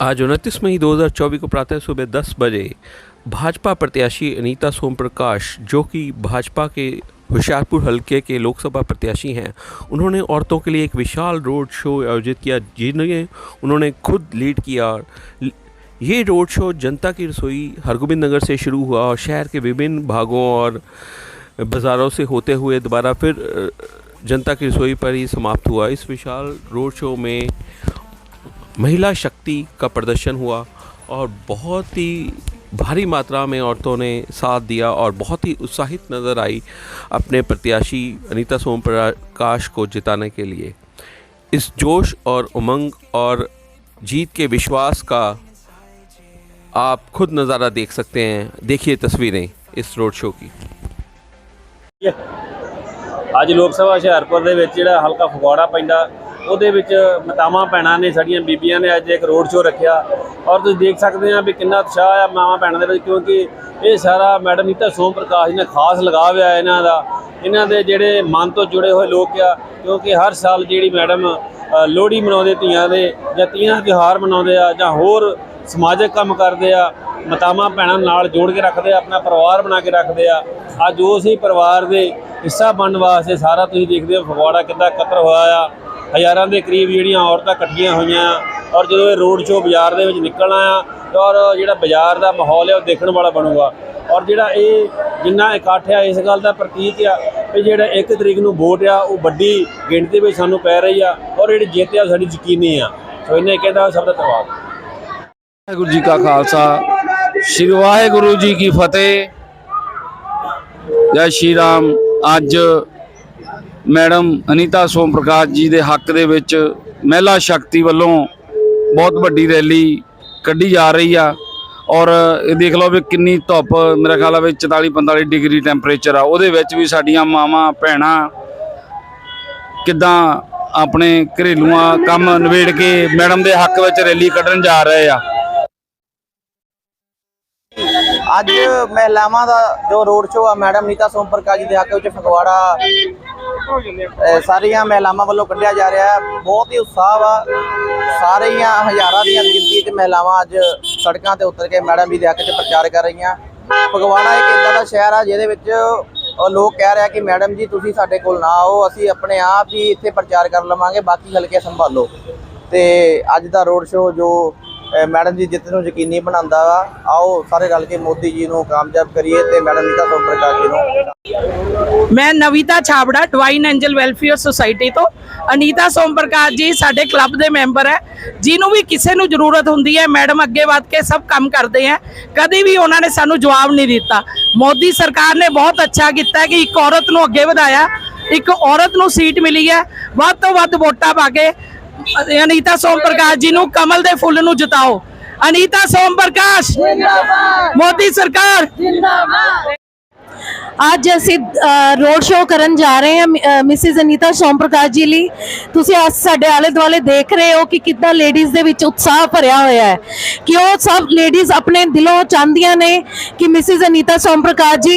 आज उनतीस मई 2024 को प्रातः सुबह 10 बजे भाजपा प्रत्याशी अनीता सोम प्रकाश जो कि भाजपा के होशियारपुर हलके के लोकसभा प्रत्याशी हैं, उन्होंने औरतों के लिए एक विशाल रोड शो आयोजित किया, जिन्हें उन्होंने खुद लीड किया। ये रोड शो जनता की रसोई, हरगोबिंद नगर से शुरू हुआ और शहर के विभिन्न भागों और बाज़ारों से होते हुए दोबारा फिर जनता की रसोई पर ही समाप्त हुआ। इस विशाल रोड शो में महिला शक्ति का प्रदर्शन हुआ और बहुत ही भारी मात्रा में औरतों ने साथ दिया और बहुत ही उत्साहित नज़र आई अपने प्रत्याशी अनीता सोम प्रकाश को जिताने के लिए इस जोश और उमंग और जीत के विश्वास का आप खुद नज़ारा देख सकते हैं देखिए तस्वीरें इस रोड शो की ਅੱਜ ਲੋਕ ਸਭਾ ਹੁਸ਼ਿਆਰਪੁਰ ਦੇ ਵਿੱਚ ਜਿਹੜਾ ਹਲਕਾ ਫਗਵਾੜਾ ਪੈਂਦਾ ਉਹਦੇ ਵਿੱਚ ਮਾਤਾਵਾਂ ਭੈਣਾਂ ਨੇ ਸਾਡੀਆਂ ਬੀਬੀਆਂ ਨੇ ਅੱਜ ਇੱਕ ਰੋਡ ਸ਼ੋਅ ਰੱਖਿਆ। ਔਰ ਤੁਸੀਂ ਦੇਖ ਸਕਦੇ ਆ ਵੀ ਕਿੰਨਾ ਉਤਸ਼ਾਹ ਆ ਮਾਵਾਂ ਭੈਣਾਂ ਦੇ ਵਿੱਚ, ਕਿਉਂਕਿ ਇਹ ਸਾਰਾ ਮੈਡਮ ਨੀਤਾ ਸੋਮ ਪ੍ਰਕਾਸ਼ ਜੀ ਨੇ ਖਾਸ ਲਗਾਵ ਆ ਇਹਨਾਂ ਦਾ। ਇਹਨਾਂ ਦੇ ਜਿਹੜੇ ਮਨ ਤੋਂ ਜੁੜੇ ਹੋਏ ਲੋਕ ਆ, ਕਿਉਂਕਿ ਹਰ ਸਾਲ ਜਿਹੜੀ ਮੈਡਮ ਲੋਹੜੀ ਮਨਾਉਂਦੇ ਧੀਆਂ ਦੇ, ਜਾਂ ਤੀਆਂ ਦਾ ਤਿਉਹਾਰ ਮਨਾਉਂਦੇ ਆ, ਜਾਂ ਹੋਰ ਸਮਾਜਿਕ ਕੰਮ ਕਰਦੇ ਆ, ਮਾਤਾਵਾਂ ਭੈਣਾਂ ਨਾਲ ਜੋੜ ਕੇ ਰੱਖਦੇ ਆ, ਆਪਣਾ ਪਰਿਵਾਰ ਬਣਾ ਕੇ ਰੱਖਦੇ ਆ। ਅੱਜ ਉਸ ਹੀ ਪਰਿਵਾਰ ਦੇ ਹਿੱਸਾ ਬਣਨ ਵਾਸਤੇ ਸਾਰਾ ਤੁਸੀਂ ਦੇਖਦੇ ਹੋ, ਫਗਵਾੜਾ ਕਿੱਦਾਂ ਕਤਰ ਹੋਇਆ ਆ। ਹਜ਼ਾਰਾਂ ਦੇ ਕਰੀਬ ਜਿਹੜੀਆਂ ਔਰਤਾਂ ਇਕੱਠੀਆਂ ਹੋਈਆਂ ਆ ਔਰ ਜਦੋਂ ਇਹ ਰੋਡ ਸ਼ੋਅ ਬਾਜ਼ਾਰ ਦੇ ਵਿੱਚ ਨਿਕਲਣਾ ਆ ਔਰ ਜਿਹੜਾ ਬਾਜ਼ਾਰ ਦਾ ਮਾਹੌਲ ਹੈ ਉਹ ਦੇਖਣ ਵਾਲਾ ਬਣੂਗਾ। ਔਰ ਜਿਹੜਾ ਇਹ ਜਿੰਨਾ ਇਕੱਠ ਆ ਇਸ ਗੱਲ ਦਾ ਪ੍ਰਤੀਕ ਆ ਕਿ ਜਿਹੜਾ 1 ਤਰੀਕ ਨੂੰ ਵੋਟ ਆ, ਉਹ ਵੱਡੀ ਗਿਣਤੀ ਵਿੱਚ ਸਾਨੂੰ ਪੈ ਰਹੀ ਆ ਔਰ ਜਿਹੜੀ ਜਿੱਤ ਆ, ਉਹ ਸਾਡੀ ਯਕੀਨੀ ਆ। ਸੋ ਇਹਨੇ ਕਹਿੰਦਾ, ਸਭ ਦਾ ਧੰਨਵਾਦ। ਵਾਹਿਗੁਰੂ ਜੀ ਕਾ ਖਾਲਸਾ, ਸ੍ਰੀ ਵਾਹਿਗੁਰੂ ਜੀ ਕੀ ਫਤਿਹ। ਜੈ ਸ਼੍ਰੀ ਰਾਮ। ਅੱਜ ਮੈਡਮ ਅਨੀਤਾ ਸੋਮ ਪ੍ਰਕਾਸ਼ ਜੀ ਦੇ ਹੱਕ ਦੇ ਵਿੱਚ ਮਹਿਲਾ ਸ਼ਕਤੀ ਵੱਲੋਂ ਬਹੁਤ ਵੱਡੀ ਰੈਲੀ ਕੱਢੀ ਜਾ ਰਹੀ ਆ। ਔਰ ਇਹ ਦੇਖ ਲਓ ਵੀ ਕਿੰਨੀ ਧੁੱਪ ਮੇਰਾ ਖਿਆਲ ਆ ਵੀ 44 45 ਡਿਗਰੀ ਟੈਂਪਰੇਚਰ ਆ। ਉਹਦੇ ਵਿੱਚ ਵੀ ਸਾਡੀਆਂ ਮਾਵਾਂ, ਭੈਣਾਂ ਕਿੱਦਾਂ ਆਪਣੇ ਘਰੇਲੂਆਂ ਕੰਮ ਨਿਬੇੜ ਕੇ ਮੈਡਮ ਦੇ ਹੱਕ ਵਿੱਚ ਰੈਲੀ ਕੱਢਣ ਜਾ ਰਹੇ ਆ। ਅੱਜ ਮਹਿਲਾਵਾਂ ਦਾ ਜੋ ਰੋਡ ਸ਼ੋਅ ਆ, ਮੈਡਮ ਨੀਤਾ ਸੋਮ ਪ੍ਰਕਾਸ਼ ਜੀ ਦੇ ਹੱਕ ਵਿੱਚ ਫਗਵਾੜਾ ਅਹ ਸਾਰੀਆਂ ਮਹਿਲਾਵਾਂ ਵੱਲੋਂ ਕੱਢਿਆ ਜਾ ਰਿਹਾ ਹੈ। ਬਹੁਤ ਹੀ ਉਤਸ਼ਾਹ ਵਾ। ਸਾਰੀਆਂ ਹਜ਼ਾਰਾਂ ਦੀਆਂ ਗਿਣਤੀ 'ਚ ਮਹਿਲਾਵਾਂ ਅੱਜ ਸੜਕਾਂ ਤੇ ਉਤਰ ਕੇ ਮੈਡਮ ਜੀ ਦੇ ਹੱਕ 'ਚ ਪ੍ਰਚਾਰ ਕਰ ਰਹੀਆਂ। ਫਗਵਾੜਾ ਇੱਕ ਇਦਾਂ ਦਾ ਸ਼ਹਿਰ ਆ ਜਿਹਦੇ ਵਿੱਚ ਲੋਕ ਕਹਿ ਰਿਹਾ ਕਿ ਮੈਡਮ ਜੀ, ਤੁਸੀਂ ਸਾਡੇ ਕੋਲ ਨਾ ਆਓ। ਅਸੀਂ ਆਪਣੇ ਆਪ ਹੀ ਇੱਥੇ ਪ੍ਰਚਾਰ ਕਰ ਲਵਾਂਗੇ। ਬਾਕੀ ਹਲਕੇ ਸੰਭਾਲੋ। ਤੇ ਅੱਜ ਦਾ ਰੋਡ ਸ਼ੋਅ ਜੋ ਮੈਡਮ ਜੀ ਜਿੱਤ ਨੂੰ ਯਕੀਨੀ ਬਣਾਉਂਦਾ ਵਾ, ਆਓ ਸਾਰੇ ਰਲ ਕੇ ਮੋਦੀ ਜੀ ਨੂੰ ਕਾਮਯਾਬ ਕਰੀਏ ਤੇ ਮੈਡਮ ਨੀਤਾ ਸੋਮ ਜੀ ਨੂੰ। ਮੈਂ Navita Chhabra divine angel welfare society ਤੋਂ। ਅਨੀਤਾ ਸੋਮ ਪ੍ਰਕਾਸ਼ ਜੀ ਸਾਡੇ ਕਲੱਬ ਦੇ ਮੈਂਬਰ ਹੈ। ਜਿਹਨੂੰ ਵੀ ਕਿਸੇ ਨੂੰ ਜ਼ਰੂਰਤ ਹੁੰਦੀ ਹੈ, ਮੈਡਮ ਅੱਗੇ ਵੱਧ ਕੇ ਸਭ ਕੰਮ ਕਰਦੇ ਹੈ। ਕਦੇ ਵੀ ਉਹਨਾਂ ਨੇ ਸਾਨੂੰ ਜਵਾਬ ਨਹੀਂ ਦਿੱਤਾ। ਮੋਦੀ ਸਰਕਾਰ ਨੇ ਬਹੁਤ ਅੱਛਾ ਕੀਤਾ ਕਿ ਇੱਕ ਔਰਤ ਨੂੰ ਅੱਗੇ ਵਧਾਇਆ। ਇੱਕ ਔਰਤ ਨੂੰ ਸੀਟ ਮਿਲੀ ਹੈ। ਵੱਧ ਤੋਂ ਵੱਧ ਵੋਟਾਂ ਪਾ ਕੇ ਅਨੀਤਾ ਸੋਮ ਪ੍ਰਕਾਸ਼ ਜੀ ਨੂੰ ਕਮਲ ਦੇ ਫੁੱਲ ਨੂੰ ਜਿਤਾਓ। ਅਨੀਤਾ ਸੋਮ ਪ੍ਰਕਾਸ਼। ਮੋਦੀ ਸਰਕਾਰ। ਅੱਜ ਅਸੀਂ ਰੋਡ ਸ਼ੋਅ ਕਰਨ ਜਾ ਰਹੇ ਹਾਂ ਮਿਸਿਸ ਅਨੀਤਾ ਸੋਮ ਪ੍ਰਕਾਸ਼ ਜੀ ਲਈ। ਤੁਸੀਂ ਅੱਜ ਸਾਡੇ ਆਲੇ ਦੁਆਲੇ ਦੇਖ ਰਹੇ ਹੋ ਕਿ ਕਿੱਦਾਂ ਲੇਡੀਜ਼ ਦੇ ਵਿੱਚ ਉਤਸ਼ਾਹ ਭਰਿਆ ਹੋਇਆ ਹੈ। ਕਿ ਉਹ ਸਭ ਲੇਡੀਜ਼ ਆਪਣੇ ਦਿਲੋਂ ਚਾਹੁੰਦੀਆਂ ਨੇ ਕਿ ਮਿਸਿਸ ਅਨੀਤਾ ਸੋਮ ਪ੍ਰਕਾਸ਼ ਜੀ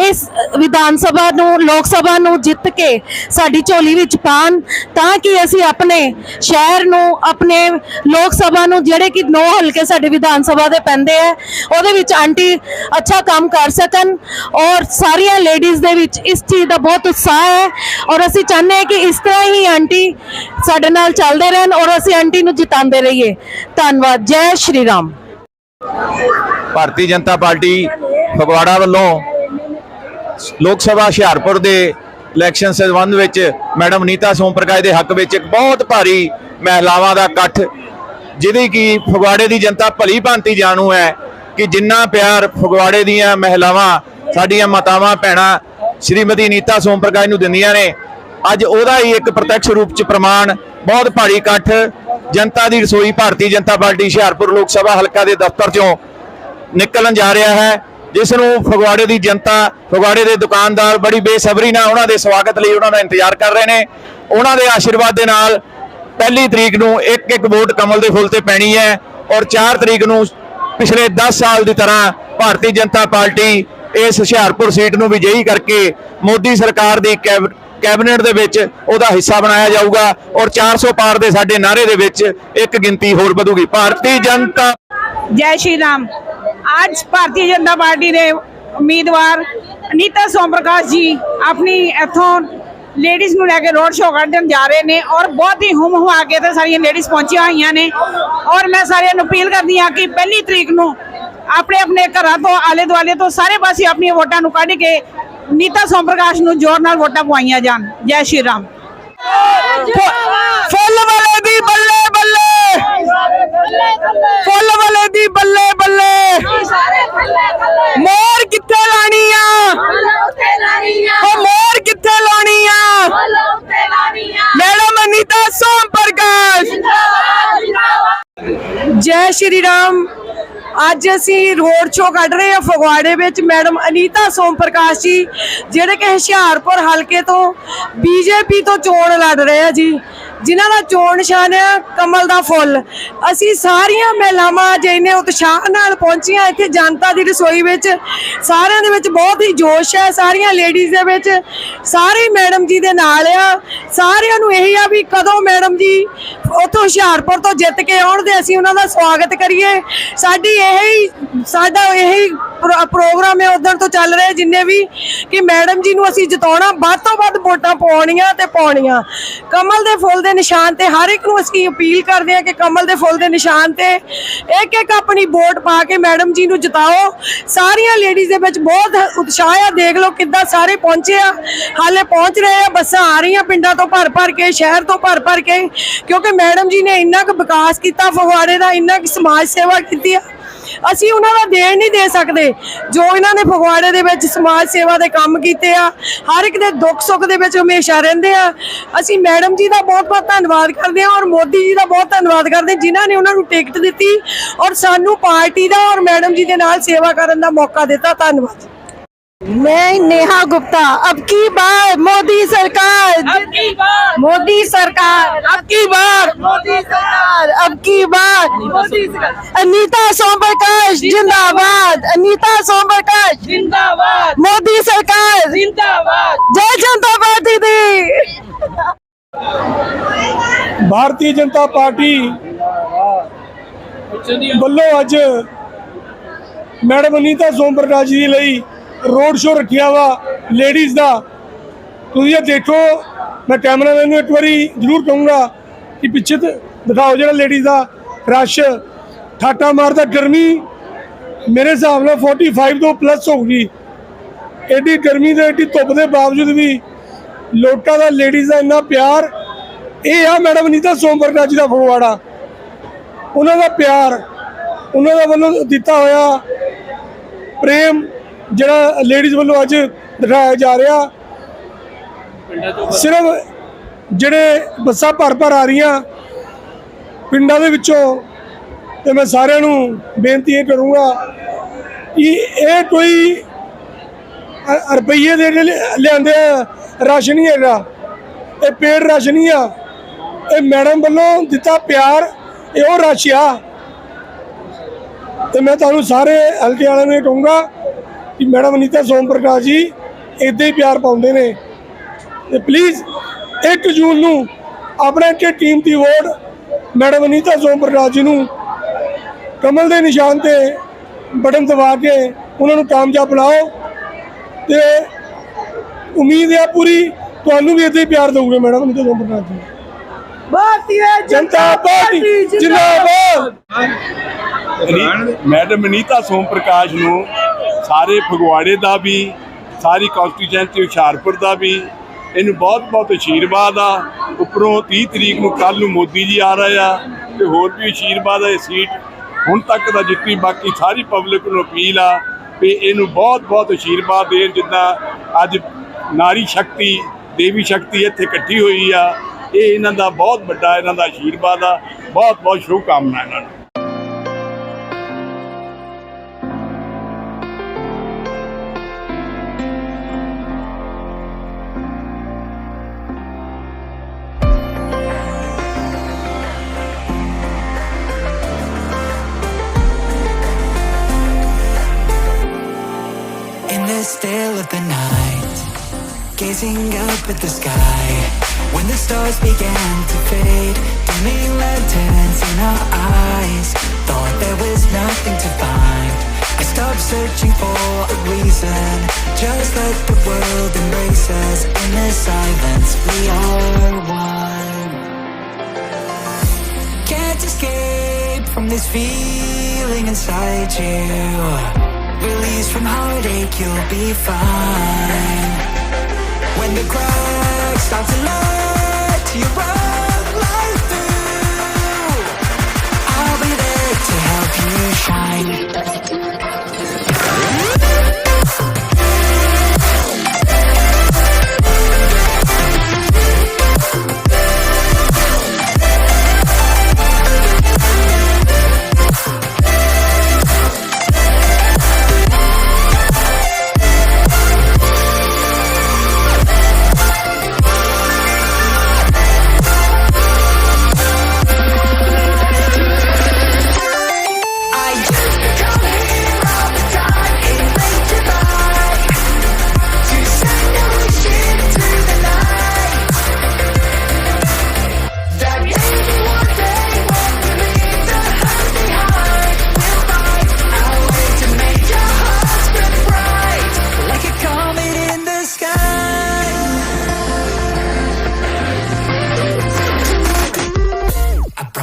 ਇਸ ਵਿਧਾਨ ਸਭਾ ਨੂੰ, ਲੋਕ ਸਭਾ ਨੂੰ ਜਿੱਤ ਕੇ ਸਾਡੀ ਝੋਲੀ ਵਿੱਚ ਪਾਣ ਤਾਂ ਕਿ ਅਸੀਂ ਆਪਣੇ ਸ਼ਹਿਰ ਨੂੰ, ਆਪਣੇ ਲੋਕ ਸਭਾ ਨੂੰ, ਜਿਹੜੇ ਕਿ ਨੌ ਹਲਕੇ ਸਾਡੇ ਵਿਧਾਨ ਸਭਾ ਦੇ ਪੈਂਦੇ ਆ ਉਹਦੇ ਵਿੱਚ ਆਂਟੀ ਅੱਛਾ ਕੰਮ ਕਰ ਸਕਣ ਔਰ ਸਾਰੀਆਂ ਲੇਡੀਜ਼ ਦੇ ਵਿੱਚ ਇਸ ਚੀਜ਼ ਦਾ ਬਹੁਤ ਉਤਸ਼ਾਹ ਹੈ ਔਰ ਅਸੀਂ ਚਾਹੁੰਦੇ ਹਾਂ ਕਿ ਇਸ ਤਰ੍ਹਾਂ ਹੀ ਆਂਟੀ ਸਾਡੇ ਨਾਲ ਚੱਲਦੇ ਰਹਿਣ ਔਰ ਅਸੀਂ ਆਂਟੀ ਨੂੰ ਜਿਤਾਉਂਦੇ ਰਹੀਏ। ਧੰਨਵਾਦ। ਜੈ ਸ਼੍ਰੀ ਰਾਮ। ਭਾਰਤੀ ਜਨਤਾ ਪਾਰਟੀ ਫਗਵਾੜਾ ਵੱਲੋਂ ਲੋਕ ਸਭਾ ਹੁਸ਼ਿਆਰਪੁਰ ਦੇ ਇਲੈਕਸ਼ਨ ਸੰਬੰਧ ਵਿੱਚ ਮੈਡਮ ਨੀਤਾ ਸੋਮ ਪ੍ਰਕਾਸ਼ ਦੇ ਹੱਕ ਵਿੱਚ ਇੱਕ ਬਹੁਤ ਭਾਰੀ ਮਹਿਲਾਵਾਂ ਦਾ ਇਕੱਠ, ਜਿਹਦੀ ਕਿ ਫਗਵਾੜੇ ਦੀ ਜਨਤਾ ਭਲੀ ਭਾਂਤੀ ਜਾਣੂ ਹੈ ਕਿ ਜਿੰਨਾ ਪਿਆਰ ਫਗਵਾੜੇ ਦੀਆਂ ਮਹਿਲਾਵਾਂ ਸਾਡੀਆਂ ਮਾਤਾਵਾਂ, ਭੈਣਾਂ ਸ਼੍ਰੀਮਤੀ ਨੀਤਾ ਸੋਮ ਪ੍ਰਕਾਸ਼ ਨੂੰ ਦਿੰਦੀਆਂ ਨੇ। ਅੱਜ ਉਹਦਾ ਹੀ ਇੱਕ ਪ੍ਰਤੱਖ ਰੂਪ ਚ ਪ੍ਰਮਾਣ, ਬਹੁਤ ਭਾਰੀ ਇਕੱਠ। ਜਨਤਾ ਦੀ ਰਸੋਈ ਭਾਰਤੀ ਜਨਤਾ ਪਾਰਟੀ ਹੁਸ਼ਿਆਰਪੁਰ ਲੋਕ ਸਭਾ ਹਲਕਾ ਦੇ ਦਫ਼ਤਰ ਚੋਂ ਨਿਕਲਣ ਜਾ ਰਿਹਾ ਹੈ, ਜਿਸ ਨੂੰ ਫਗਵਾੜੇ ਦੀ ਜਨਤਾ, ਫਗਵਾੜੇ ਦੇ ਦੁਕਾਨਦਾਰ ਬੜੀ ਬੇਸਬਰੀ ਨਾਲ ਉਹਨਾਂ ਦੇ ਸਵਾਗਤ ਲਈ ਉਹਨਾਂ ਦਾ ਇੰਤਜ਼ਾਰ ਕਰ ਰਹੇ ਨੇ। ਉਹਨਾਂ ਦੇ ਆਸ਼ੀਰਵਾਦ ਦੇ ਨਾਲ ਪਹਿਲੀ ਤਰੀਕ ਨੂੰ ਇੱਕ ਇੱਕ ਵੋਟ ਕਮਲ ਦੇ ਫੁੱਲ ਤੇ ਪੈਣੀ ਹੈ ਔਰ 4 ਤਰੀਕ ਨੂੰ ਪਿਛਲੇ 10 ਸਾਲ ਦੀ ਤਰ੍ਹਾਂ ਭਾਰਤੀ ਜਨਤਾ ਪਾਰਟੀ ਇਸ ਹੁਸ਼ਿਆਰਪੁਰ ਸੀਟ ਨੂੰ ਵਿਜੇਈ ਕਰਕੇ ਮੋਦੀ ਸਰਕਾਰ ਦੀ ਕੈਬ- ਕੈਬਨਿਟ ਦੇ ਵਿੱਚ ਉਹਦਾ ਹਿੱਸਾ ਬਣਾਇਆ ਜਾਊਗਾ ਔਰ 400 ਪਾਰ ਦੇ ਸਾਡੇ ਨਾਅਰੇ ਦੇ ਵਿੱਚ ਇੱਕ ਗਿਣਤੀ ਹੋਰ ਵਧੂਗੀ। ਭਾਰਤੀ ਜਨਤਾ ਜੈ ਸ਼੍ਰੀ ਰਾਮ। ਅੱਜ ਭਾਰਤੀ ਜਨਤਾ ਪਾਰਟੀ ਦੇ ਉਮੀਦਵਾਰ ਅਨੀਤਾ ਸੋਮ ਪ੍ਰਕਾਸ਼ ਜੀ ਆਪਣੀ ਇੱਥੋਂ ਲੇਡੀਜ਼ ਨੂੰ ਲੈ ਕੇ ਰੋਡ ਸ਼ੋਅ ਕੱਢਣ ਜਾ ਰਹੇ ਨੇ ਔਰ ਬਹੁਤ ਹੀ ਹੁਮ ਹੁਆ ਕੇ ਤੇ ਸਾਰੀਆਂ ਲੇਡੀਜ਼ ਪਹੁੰਚੀਆਂ ਹੋਈਆਂ ਨੇ ਔਰ ਮੈਂ ਸਾਰਿਆਂ ਨੂੰ ਅਪੀਲ ਕਰਦੀ ਹਾਂ ਕਿ ਪਹਿਲੀ ਤਰੀਕ ਨੂੰ ਆਪਣੇ ਆਪਣੇ ਘਰਾਂ ਤੋਂ ਆਲੇ ਦੁਆਲੇ ਤੋਂ ਸਾਰੇ ਪਾਸੇ ਆਪਣੀਆਂ ਵੋਟਾਂ ਨੂੰ ਕੱਢ ਕੇ ਨੀਤਾ ਸੋਮ ਪ੍ਰਕਾਸ਼ ਨੂੰ ਜ਼ੋਰ ਨਾਲ ਵੋਟਾਂ ਪਵਾਈਆਂ ਜਾਣ। ਜੈ ਸ਼੍ਰੀ ਰਾਮ। ਫੁੱਲ ਵਾਲੇ ਦੀ ਬੱਲੇ ਬੱਲੇ। ਫੁੱਲ ਵਾਲੇ ਦੀ ਬੱਲੇ ਬੱਲੇ। ਮੋਰ ਕਿੱਥੇ ਲਾਣੀ ਆ ਉਹ ਮੋਰ ਕਿੱਥੇ ਲਾਣੀ ਆ ਮੈਡਮ ਅਨੀਤਾ ਸੋਮ ਪ੍ਰਕਾਸ਼। ਜੈ ਸ਼੍ਰੀ ਰਾਮ। ਅੱਜ ਅਸੀਂ ਰੋਡ ਸ਼ੋਅ ਕੱਢ ਰਹੇ ਹਾਂ ਫਗਵਾੜੇ ਵਿੱਚ, ਮੈਡਮ ਅਨੀਤਾ ਸੋਮ ਪ੍ਰਕਾਸ਼ ਜੀ, ਜਿਹੜੇ ਕਿ ਹੁਸ਼ਿਆਰਪੁਰ ਹਲਕੇ ਤੋਂ ਬੀਜੇਪੀ ਤੋਂ ਚੋਣ ਲੜ ਰਹੇ ਆ ਜੀ। ਜਿਨ੍ਹਾਂ ਦਾ ਚੋਣ ਨਿਸ਼ਾਨ ਹੈ ਕਮਲ ਦਾ ਫੁੱਲ। ਅਸੀਂ ਸਾਰੀਆਂ ਮਹਿਲਾਵਾਂ ਅੱਜ ਇੰਨੇ ਉਤਸ਼ਾਹ ਨਾਲ ਪਹੁੰਚੀਆਂ, ਇੱਥੇ ਜਨਤਾ ਦੀ ਰਸੋਈ ਵਿੱਚ। ਸਾਰਿਆਂ ਦੇ ਵਿੱਚ ਬਹੁਤ ਹੀ ਜੋਸ਼ ਹੈ, ਸਾਰੀਆਂ ਲੇਡੀਜ਼ ਦੇ ਵਿੱਚ। ਸਾਰੇ ਮੈਡਮ ਜੀ ਦੇ ਨਾਲ ਆ। ਸਾਰਿਆਂ ਨੂੰ ਇਹੀ ਆ ਵੀ ਕਦੋਂ ਮੈਡਮ ਜੀ ਉੱਥੋਂ ਹੁਸ਼ਿਆਰਪੁਰ ਤੋਂ ਜਿੱਤ ਕੇ ਆਉਣ ਦੇ ਅਸੀਂ ਉਹਨਾਂ ਦਾ ਸਵਾਗਤ ਕਰੀਏ। ਸਾਡੀ ਇਹੀ, ਸਾਡਾ ਇਹੀ ਪ੍ਰੋਗਰਾਮ ਹੈ ਉਦੋਂ ਤੋਂ ਚੱਲ ਰਿਹਾ ਜਿੰਨੇ ਵੀ ਕਿ ਮੈਡਮ ਜੀ ਨੂੰ ਅਸੀਂ ਜਿਤਾਉਣਾ, ਵੱਧ ਤੋਂ ਵੱਧ ਵੋਟਾਂ ਪਾਉਣੀਆਂ ਤੇ ਪਾਉਣੀਆਂ। ਕਮਲ ਦੇ ਫੁੱਲ ਦੇ ਨਿਸ਼ਾਨ ਤੇ ਹਰ ਇੱਕ ਨੂੰ ਅਸੀਂ ਅਪੀਲ ਕਰਦੇ ਹਾਂ ਕਿ ਕਮਲ ਦੇ ਫੁੱਲ ਦੇ ਨਿਸ਼ਾਨ ਤੇ ਇੱਕ ਇੱਕ ਆਪਣੀ ਵੋਟ ਪਾ ਕੇ ਮੈਡਮ ਜੀ ਨੂੰ ਜਿਤਾਓ। ਸਾਰੀਆਂ ਲੇਡੀਜ਼ ਦੇ ਵਿੱਚ ਬਹੁਤ ਉਤਸ਼ਾਹ ਆ, ਦੇਖ ਲਓ ਕਿੱਦਾਂ ਸਾਰੇ ਪਹੁੰਚੇ ਆ। ਹਾਲੇ ਪਹੁੰਚ ਰਹੇ ਆ, ਬੱਸਾਂ ਆ ਰਹੀਆਂ ਪਿੰਡਾਂ ਤੋਂ ਭਰ ਭਰ ਕੇ, ਸ਼ਹਿਰ ਤੋਂ ਭਰ ਭਰ ਕੇ, ਕਿਉਂਕਿ ਮੈਡਮ ਜੀ ਨੇ ਇੰਨਾ ਕੁ ਵਿਕਾਸ ਕੀਤਾ, ਫਗਵਾੜੇ ਦਾ ਇੰਨਾ ਕੁ ਸਮਾਜ ਸੇਵਾ ਕੀਤੀ ਆ। ਅਸੀਂ ਉਹਨਾਂ ਦਾ ਦੇਣ ਨਹੀਂ ਦੇ ਸਕਦੇ। ਜੋ ਇਹਨਾਂ ਨੇ ਫਗਵਾੜੇ ਦੇ ਵਿੱਚ ਸਮਾਜ ਸੇਵਾ ਦੇ ਕੰਮ ਕੀਤੇ ਆ ਹਰ ਇੱਕ ਦੇ ਦੁੱਖ ਸੁੱਖ ਦੇ ਵਿੱਚ ਹਮੇਸ਼ਾ ਰਹਿੰਦੇ ਆ। ਅਸੀਂ ਮੈਡਮ ਜੀ ਦਾ ਬਹੁਤ ਬਹੁਤ ਧੰਨਵਾਦ ਕਰਦੇ ਹਾਂ ਔਰ ਮੋਦੀ ਜੀ ਦਾ ਬਹੁਤ ਧੰਨਵਾਦ ਕਰਦੇ ਹਾਂ, ਜਿਨ੍ਹਾਂ ਨੇ ਉਹਨਾਂ ਨੂੰ ਟਿਕਟ ਦਿੱਤੀ ਔਰ ਸਾਨੂੰ ਪਾਰਟੀ ਦਾ ਔਰ ਮੈਡਮ ਜੀ ਦੇ ਨਾਲ ਸੇਵਾ ਕਰਨ ਦਾ ਮੌਕਾ ਦਿੱਤਾ। ਧੰਨਵਾਦ मैं नेहा गुप्ता अब की बार मोदी सरकार मोदी सरकार अब की बार मोदी सरकार अब की बार मोदी सरकार अनीता सोम प्रकाश जिंदाबाद अनीता सोम प्रकाश ਜਿੰਦਾਬਾਦ मोदी सरकार ਜਿੰਦਾਬਾਦ जय जनता पार्टी दी ਭਾਰਤੀ ਜਨਤਾ ਪਾਰਟੀ ਵੱਲੋਂ ਅੱਜ ਮੈਡਮ ਅਨੀਤਾ ਸੋਮ ਪ੍ਰਕਾਸ਼ ਜੀ ਲਈ ਰੋਡ ਸ਼ੋਅ ਰੱਖਿਆ ਵਾ ਲੇਡੀਜ਼ ਦਾ। ਤੁਸੀਂ ਇਹ ਦੇਖੋ, ਮੈਂ ਕੈਮਰਾਮੈਨ ਨੂੰ ਇੱਕ ਵਾਰੀ ਜ਼ਰੂਰ ਕਹੂੰਗਾ ਕਿ ਪਿੱਛੇ ਦਿਖਾਓ ਜਿਹੜਾ ਲੇਡੀਜ਼ ਦਾ ਰਸ਼। ਠਾਟਾ ਮਾਰਦਾ ਗਰਮੀ ਮੇਰੇ ਹਿਸਾਬ ਨਾਲ 45 ਤੋਂ ਪਲੱਸ ਹੋਊਗੀ ਐਡੀ ਗਰਮੀ ਦੇ, ਐਡੀ ਧੁੱਪ ਦੇ ਬਾਵਜੂਦ ਵੀ ਲੋਕਾਂ ਦਾ ਲੇਡੀਜ਼ ਦਾ ਇੰਨਾ ਪਿਆਰ। ਇਹ ਆ ਮੈਡਮ ਨੀਤਾ ਸੋਮ ਜੀ ਦਾ ਫਗਵਾੜਾ। ਉਹਨਾਂ ਦਾ ਪਿਆਰ, ਉਹਨਾਂ ਦਾ ਵੱਲੋਂ ਦਿੱਤਾ ਹੋਇਆ ਪ੍ਰੇਮ ਜਿਹੜਾ ਲੇਡੀਜ਼ ਵੱਲੋਂ ਅੱਜ ਦਿਖਾਇਆ ਜਾ ਰਿਹਾ, ਸਿਰਫ ਜਿਹੜੇ ਬੱਸਾਂ ਭਰ ਭਰ ਆ ਰਹੀਆਂ ਪਿੰਡਾਂ ਦੇ ਵਿੱਚੋਂ, ਤੇ ਮੈਂ ਸਾਰਿਆਂ ਨੂੰ ਬੇਨਤੀ ਇਹ ਕਰੂੰਗਾ ਕਿ ਇਹ ਕੋਈ ਰੁਪਈਏ ਦੇ ਲਿਆਂਦੇ ਆ ਰਾਸ਼ਨ ਨਹੀਂ ਹੈਗਾ। ਇਹ ਪੇੜ ਰਾਸ਼ਨ ਨਹੀਂ ਆ। ਇਹ ਮੈਡਮ ਵੱਲੋਂ ਦਿੱਤਾ ਪਿਆਰ, ਇਹ ਉਹ ਰਾਸ਼ ਆ। ਤੇ ਮੈਂ ਤੁਹਾਨੂੰ ਸਾਰੇ ਹਲਕੇ ਵਾਲਿਆਂ ਨੂੰ ਇਹ ਕਹੂੰਗਾ ਕਿ ਮੈਡਮ ਅਨੀਤਾ ਸੋਮ ਪ੍ਰਕਾਸ਼ ਜੀ ਇਦਾਂ ਹੀ ਪਿਆਰ ਪਾਉਂਦੇ ਨੇ। ਤੇ ਪਲੀਜ਼ 1 ਜੂਨ ਨੂੰ ਆਪਣੇ ਕਿ ਟੀਮ ਦੀ ਵੋਟ ਮੈਡਮ ਅਨੀਤਾ ਸੋਮ ਪ੍ਰਕਾਸ਼ ਜੀ ਨੂੰ ਕਮਲ ਦੇ ਨਿਸ਼ਾਨ ਤੇ ਬਟਨ ਦਬਾ ਕੇ ਉਹਨਾਂ ਨੂੰ ਕਾਮਯਾਬ ਬਣਾਓ ਤੇ ਉਮੀਦ ਹੈ ਪੂਰੀ ਤੁਹਾਨੂੰ ਵੀ ਇਦਾਂ ਹੀ ਪਿਆਰ ਦੇਊਗੇ ਮੈਡਮ ਅਨੀਤਾ ਸੋਮ ਪ੍ਰਕਾਸ਼ ਜੀ। ਭਾਰਤੀ ਜਨਤਾ ਪਾਰਟੀ ਜਿੰਦਾਬਾਦ। ਮੈਡਮ ਅਨੀਤਾ ਸੋਮ ਪ੍ਰਕਾਸ਼ ਨੂੰ ਸਾਰੇ ਫਗਵਾੜੇ ਦਾ ਵੀ, ਸਾਰੀ ਕਨਸਟੀਚੁਐਂਸੀ ਹੁਸ਼ਿਆਰਪੁਰ ਦਾ ਵੀ, ਇਹਨੂੰ ਬਹੁਤ ਬਹੁਤ ਆਸ਼ੀਰਵਾਦ ਆ। ਉੱਪਰੋਂ 30 ਤਰੀਕ ਨੂੰ ਕੱਲ ਨੂੰ ਮੋਦੀ ਜੀ ਆ ਰਹੇ ਆ ਤੇ ਹੋਰ ਵੀ ਆਸ਼ੀਰਵਾਦ ਆ ਇਹ ਸੀਟ ਹੁਣ ਤੱਕ ਦਾ ਜਿੱਤੀ, ਬਾਕੀ ਸਾਰੀ ਪਬਲਿਕ ਨੂੰ ਅਪੀਲ ਆ ਵੀ ਇਹਨੂੰ ਬਹੁਤ ਬਹੁਤ ਆਸ਼ੀਰਵਾਦ ਦੇਣ, ਜਿੱਦਾਂ ਅੱਜ ਨਾਰੀ ਸ਼ਕਤੀ, ਦੇਵੀ ਸ਼ਕਤੀ ਇੱਥੇ ਇਕੱਠੀ ਹੋਈ ਆ। ਇਹ ਇਹਨਾਂ ਦਾ ਬਹੁਤ ਵੱਡਾ, ਇਹਨਾਂ ਦਾ ਆਸ਼ੀਰਵਾਦ ਆ। ਬਹੁਤ ਬਹੁਤ ਸ਼ੁਭ ਕਾਮਨਾ ਇਹਨਾਂ ਨੂੰ। In the still of the night, Gazing up at the sky. When the stars began to fade Dimming lanterns in our eyes. Thought there was nothing to find. I stopped searching for a reason Just let the world embrace us In the silence we are one. Can't escape from this feeling inside you Release from heartache, you'll be fine. When the cracks start to let you run light through. I'll be there to help you shine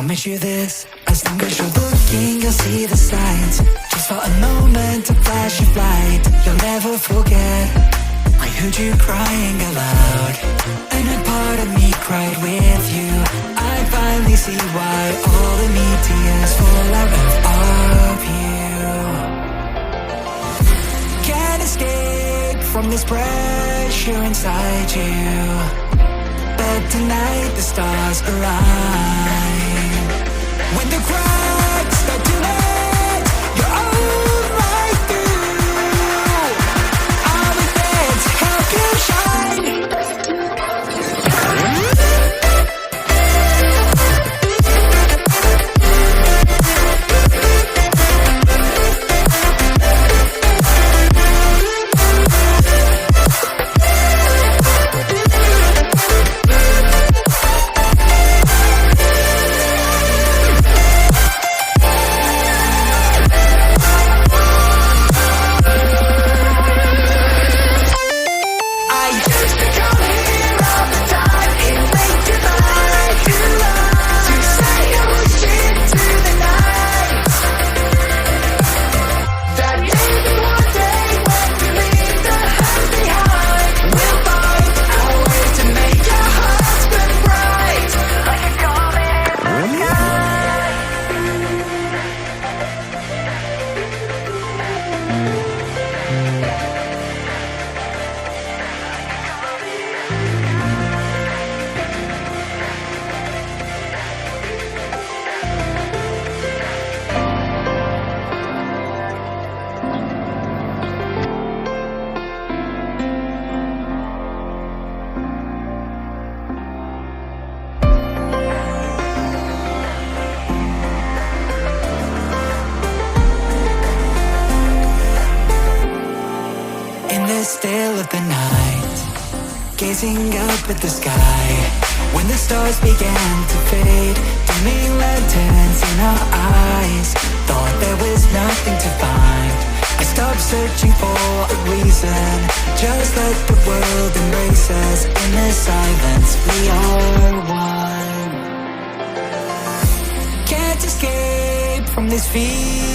promise you this, as long as you're looking, you'll see the signs. Just for a moment, a flash of light, you'll never forget. I heard you crying aloud, and a part of me cried with you. I finally see why all the meteors fall out of you. Can't escape from this pressure inside you. But tonight the stars align When the cracks the night Gazing up at the sky. When the stars began to fade Dimming lanterns in our eyes. Thought there was nothing to find. I stopped searching for a reason. Just let the world embrace us In the silence. We are one. Can't escape from this feeling